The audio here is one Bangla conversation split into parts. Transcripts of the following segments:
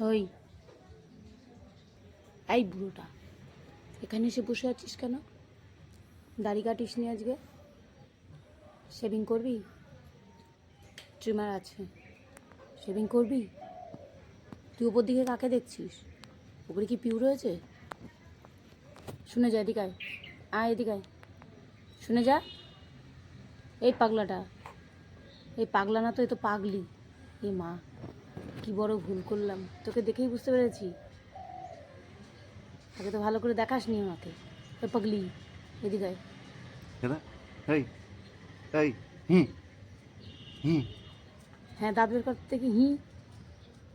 ওই। এই বুড়োটা। এখানে এসে বসে আছিস কেন? দাড়ি কাটিস নি আজকে? শেভিং করবি? ট্রিমার আছে। শেভিং করবি? তুই উপর দিকে কাকে দেখছিস? ওপরে কি পিউ রয়েছে? শুনে যা এদিকে আয়। এদিকে শুনে যা। এই পাগলাটা। এই পাগলা না তো, এ তো পাগলি। এ মা। কি বড় ভুল করলাম? তোকে দেখেই বুঝতে পেরেছি। আগে তো ভালো করে দেখাস নি আমাকে। এ পাগলি এদিকে এই হ্যাঁ দাঁত বের করতে কি হি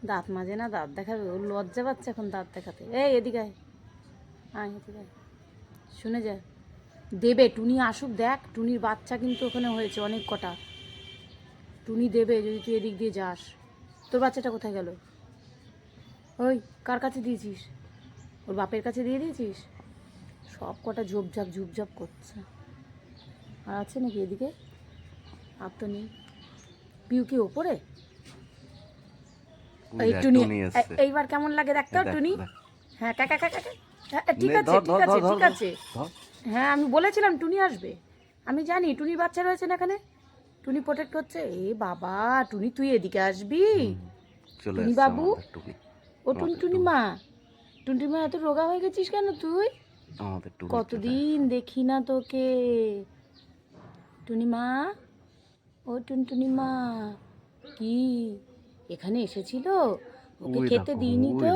দাঁত মাঝে না দাঁত দেখাবে। ওর লজ্জা পাচ্ছে এখন দাঁত দেখাতে। এই এদিকে আয়। এদিকে শুনে যা। দেবে টুনি আসুক দেখ। টুনির বাচ্চা কিন্তু ওখানে হয়েছে অনেক কটা। টুনি দেবে যদি তুই এদিক দিয়ে যাস। তোর বাচ্চাটা কোথায় গেল? ওই কার কাছে দিয়েছিস? ওর বাপের কাছে দিয়ে দিয়েছিস? সব কটা ঝোপঝাপ ঝুপঝাপ করছে। আর আছে নাকি এদিকে? আর তো নেই। পিউ কি ওপরে? এই টুনি এইবার কেমন লাগে দেখতো টুনি? হ্যাঁ কাকা কাকা হ্যাঁ, ঠিক আছে ঠিক আছে ঠিক আছে। হ্যাঁ আমি বলেছিলাম টুনি আসবে। আমি জানি টুনির বাচ্চা রয়েছে না এখানে। টুনি প্রোটেক্ট করছে এ বাবা টুনি তুই এদিকে আসবি? টুনি বাবু? ও টুনি টুনি মা? টুনি মা এত রোগা হয়ে গেছিস কেন তুই? কতদিন দেখি না তোকে। টুনি মা? ও টুনটুনি মা কি? এখানে এসেছিল? ওকে খেতে দিইনি তো?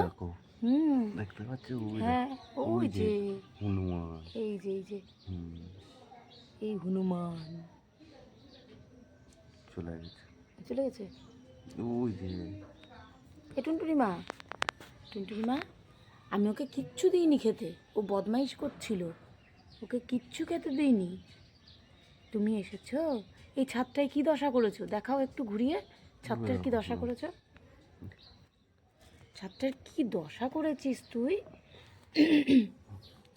হুম। দেখতে পাচ্ছ? হ্যাঁ ওই যে হনুমান। এই যে এই যে। এই হনুমান। চলে গেছে। চলে গেছে? ওই যে। এ টুনটুনি মা। টুনটুনি মা আমি ওকে কিচ্ছু দিইনি খেতে। ও বদমাইশ করছিল। ওকে কিচ্ছু খেতে দিইনি। তুমি এসেছ? এই ছাদটায় কি দশা করেছ? দেখাও একটু ঘুরিয়ে। ছাদটার কি দশা করেছ? ছাদটার কি দশা করেছিস তুই?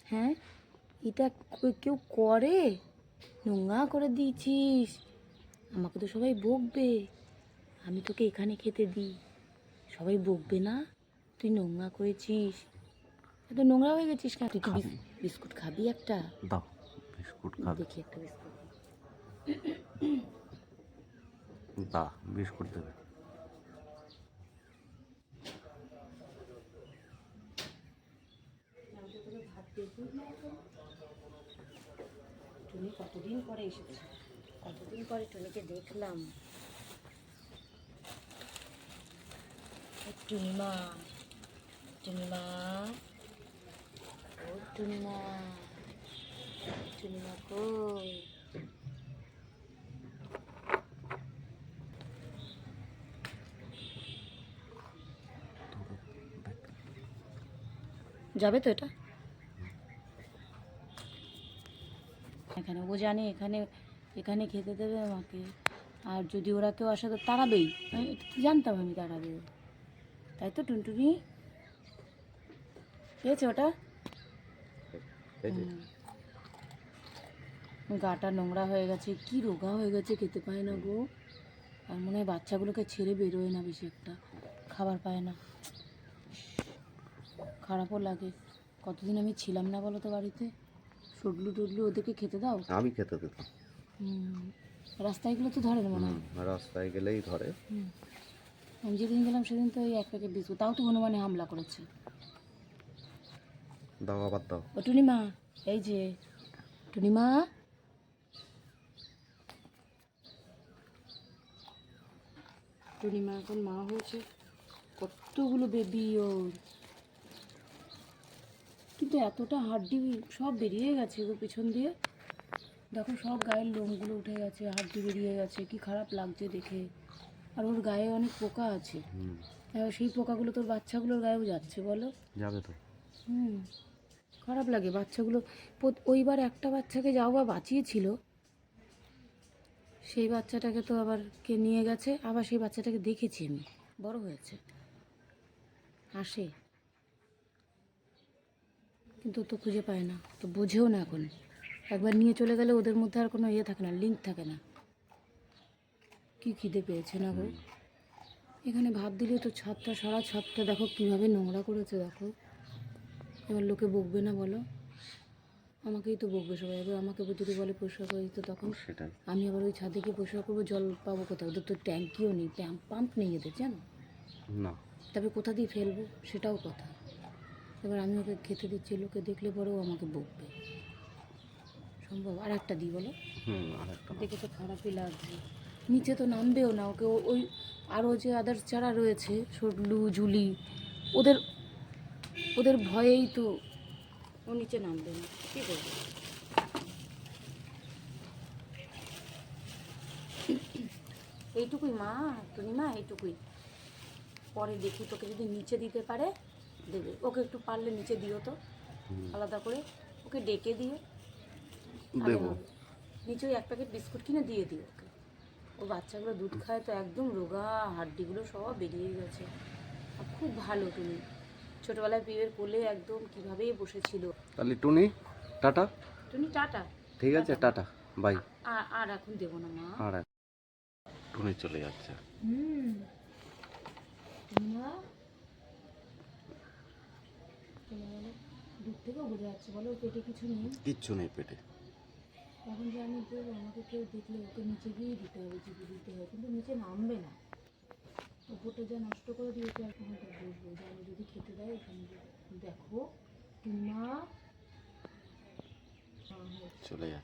হ্যাঁ? এটা কেউ করে? নোংরা করে দিয়েছিস। আমাকে তো সবাই বকবে। আমি তোকে এখানে খেতে দিই। সবাই বকবে না? তুই নোংরা করেছিস। এত নোংরা হয়ে গেছিস কেন? তুই কি বিস্কুট খাবি একটা? দাও বিস্কুট খাবে। দেখি একটা বিস্কুট। দা বিস্কুট দেবে। টুনি কতদিন পরে এসেছে? কতদিন পরে টুনিকে দেখলাম। টুনিমা টুনিমা, ও টুনিমা টুনিমা কই? যাবে তো এটা? এখানে ও জানে, এখানে এখানে খেতে দেবে আমাকে। আর যদি ওরা কেউ আসে তো তাড়াবেই। আমি জানতাম আমি তাড়াবে। তাই তো টুনটুনি? পেয়েছে ওটা? গাটা নোংরা হয়ে গেছে। কি রোগা হয়ে গেছে খেতে পায় না গো। আর মনে হয় বাচ্চাগুলোকে ছেড়ে বেরোয় না বেশি একটা। খাবার পায় না। খারাপও লাগে। কতদিন আমি ছিলাম না বলো তো বাড়িতে? সডলু টডলু ওদেরকে খেতে দাও? আমি খেতে দিতাম। হুম। রাস্তায়গুলো তো ধরে না মনে হয়। রাস্তায় গেলেই ধরে। আমি যেদিন গেলাম সেদিন তো ওই এক প্যাকেট বিস্কুট তাও তো হনুমানে হামলা করেছে। দাও আবার দাও। ও টুনিমা এই যে টুনিমা। টুনিমা এখন মা হয়েছে। কতগুলো বেবি ওর। কিন্তু এতটা হাড্ডি সব বেরিয়ে গেছে গো পিছন দিয়ে। দেখো সব গায়ের লোমগুলো উঠে গেছে হাড্ডি বেরিয়ে গেছে কি খারাপ লাগছে দেখে। আর ওর গায়ে অনেক পোকা আছে। সেই পোকাগুলো তোর বাচ্চাগুলোর গায়েও যাচ্ছে বলো? যাবে তো। হুম। খারাপ লাগে বাচ্চাগুলো। ওইবার একটা বাচ্চাকে যাও বা বাঁচিয়েছিল সেই বাচ্চাটাকে তো আবার কে নিয়ে গেছে আবার সেই বাচ্চাটাকে দেখেছি আমি। বড় হয়েছে। আসে। কিন্তু তো খুঁজে পায় না তো বোঝেও না এখন। একবার নিয়ে চলে গেলে ওদের মধ্যে আর কোনো ইয়ে থাকে না লিঙ্ক থাকে না। কি খিদে পেয়েছে না গো? এখানে ভাত দিলে তো ছাদটা সারা ছাদটা দেখো কীভাবে নোংরা করেছে দেখো। এবার লোকে বকবে না বলো? আমাকেই তো বকবে সবাই। এবার আমাকে যদি বলে পরিষ্কার করে দিতে তখন সেটাই। আমি আবার ওই ছাদে গিয়ে পরিষ্কার করব জল পাবো কোথাও ওদের তো ট্যাঙ্কিও নেই প্যাম্প পাম্প নেই এদের জানো? না। তবে কোথা দিয়ে ফেলব সেটাও কথা। এবার আমি ওকে খেতে দিচ্ছি লোকে দেখলে পরেও আমাকে বকবে। সম্ভব? আর একটা দিই বলো আর একটা দেখে তো খারাপই লাগছে। নিচে তো নামবেও না ওকে ওই আরও যে আদার চারা রয়েছে সরলু ঝুলি ওদের ওদের ভয়েই তো ও নিচে নামবে না। কী করবে এইটুকুই মা তুমি মা এইটুকুই। পরে দেখি তোকে যদি নিচে দিতে পারে দেবে। ওকে একটু পারলে নিচে দিও তো। আলাদা করে ওকে ডেকে দিয়ে তাহলে দেবো। নিচে এক প্যাকেট বিস্কুট কিনে দিয়ে দিও ওকে। ও বাচ্চাগুলো দুধ খায় তো একদম রোগা হাড্ডিগুলো সব বেরিয়ে গেছে। আর খুব ভালো তুমি ছোটোবেলায় পিবের কোলে একদম কীভাবেই বসেছিল। তাহলে টুনি টাটা? তুমি টাটা। ঠিক আছে টাটা। বাই। আর আর এখন দেবো না মা। আর টুনি চলে যাচ্ছে। হুম। দূর থেকেও বোঝা যাচ্ছে বলো পেটে কিছু নেই। কিচ্ছু নেই পেটে। এখন যে আমাকে কেউ দেখলে ওকে নিচে গিয়েই দিতে হবে চিঠি দিতে হবে, কিন্তু নিচে নামবে না। ওপরটা যা নষ্ট করে দিয়েছে, আর কোনোটা বসবো? যে আমি যদি খেতে দেয় এখানে দেখো টুনা চলে যাচ্ছে।